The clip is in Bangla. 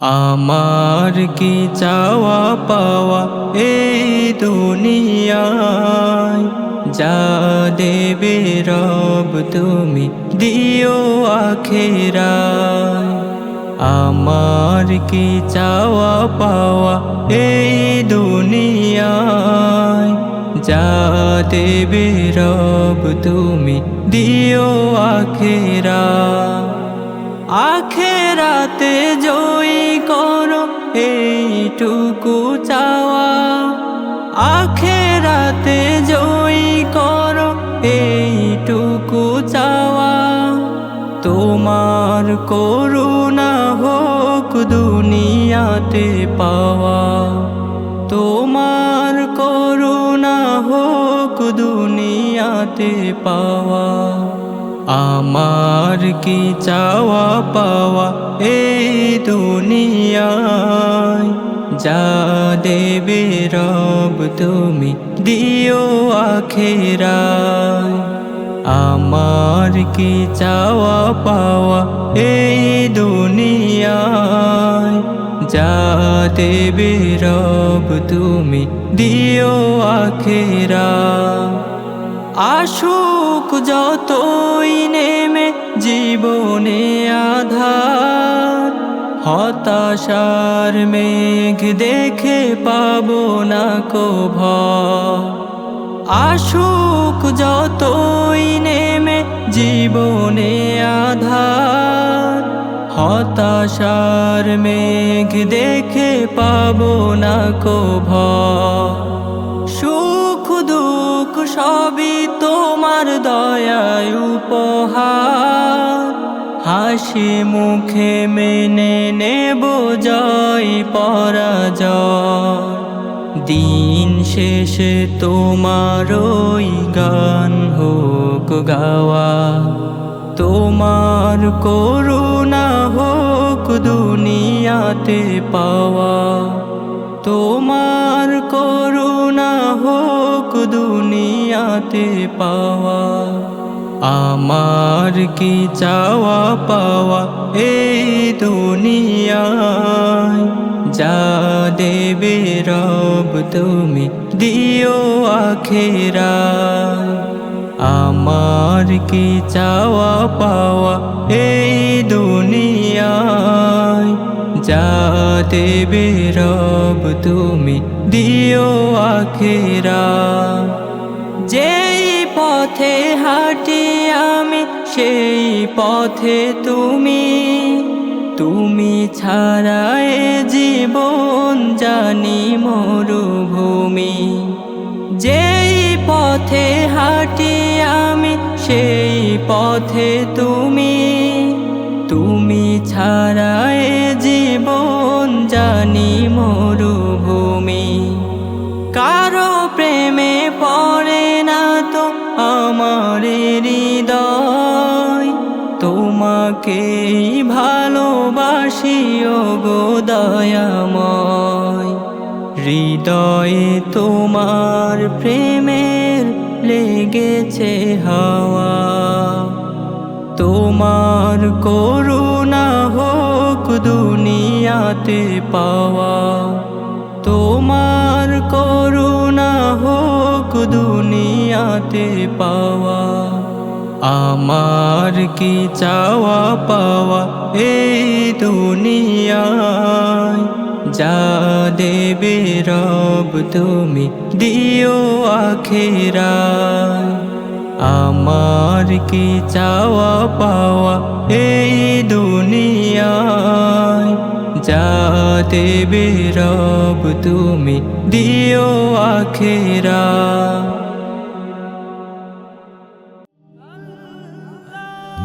আমার কি চাওয়া পাওয়া এই দুনিয়ায়? যা দেবে রব তুমি দিও আখেরায়। আমার কি চাওয়া পাওয়া এই দুনিয়ায়? যা দেবে রব তুমি দিও আখেরায়। আখেরাতে জয়ী করো এইটুকু চাওয়া। আখেরাতে জয়ী করো, এইটুকু চাওয়া। তোমার করুণা হোক দুনিয়াতে পাওয়া। তোমার করুণা হোক দুনিয়াতে পাওয়া। আমার কি চাওয়া পাওয়া এই দুনিয়ায়? যা দেবে রব তুমি, দিও আখেরায়। আমার কি চাওয়া পাওয়া এই দুনিয়ায়? যা দেবে রব তুমি, দিও আখেরায়। আশুক যতই নেমে জীবনে আধার, হতাশার মেঘ দেখে পাবো না কো আশুক যতই নেমে জীবনে আধার, হতাশার মেঘ দেখে পাবো না কো দুঃখ সবই তোমার দয়ায় উপহার। হাসি মুখে মেনে নেব জয় পরাজয়। দিন শেষে তোমারই গান হোক গাওয়া। তোমার করুণা হোক দুনিয়াতে পাওয়া। তোমার দুনিয়াতে পাওয়া, আমার কি চাওয়া পাওয়া এই দুনিয়ায়? যা দেবে রব তুমি, দিও আখেরায়। আমার কি চাওয়া পাওয়া এই দুনিয়ায়? যা দেবে রব তুমি, দিও আখেরা যেই পথে হাঁটি আমি, সেই পথে তুমি। তুমি ছাড়া এ জীবন জানি মরুভূমি। যেই পথে হাঁটি আমি, সেই পথে তুমি। তুমি ছাড়া এ জীবন আমার হৃদয় তোমাকে ভালোবাসি গো দয়াময়। হৃদয়ে তোমার প্রেমের লেগেছে হাওয়া। তোমার করুণা হোক দুনিয়াতে পাওয়া। তোমার করুণা হোক দুনিয়াতে পাওয়া, আমার কি চাওয়া পাওয়া এই দুনিয়ায়? যা দেবে রব তুমি, দিও আখেরায়। আমার কি চাওয়া পাওয়া এই দুনিয়ায়? যা দেবে রব তুমি, দিও আখেরা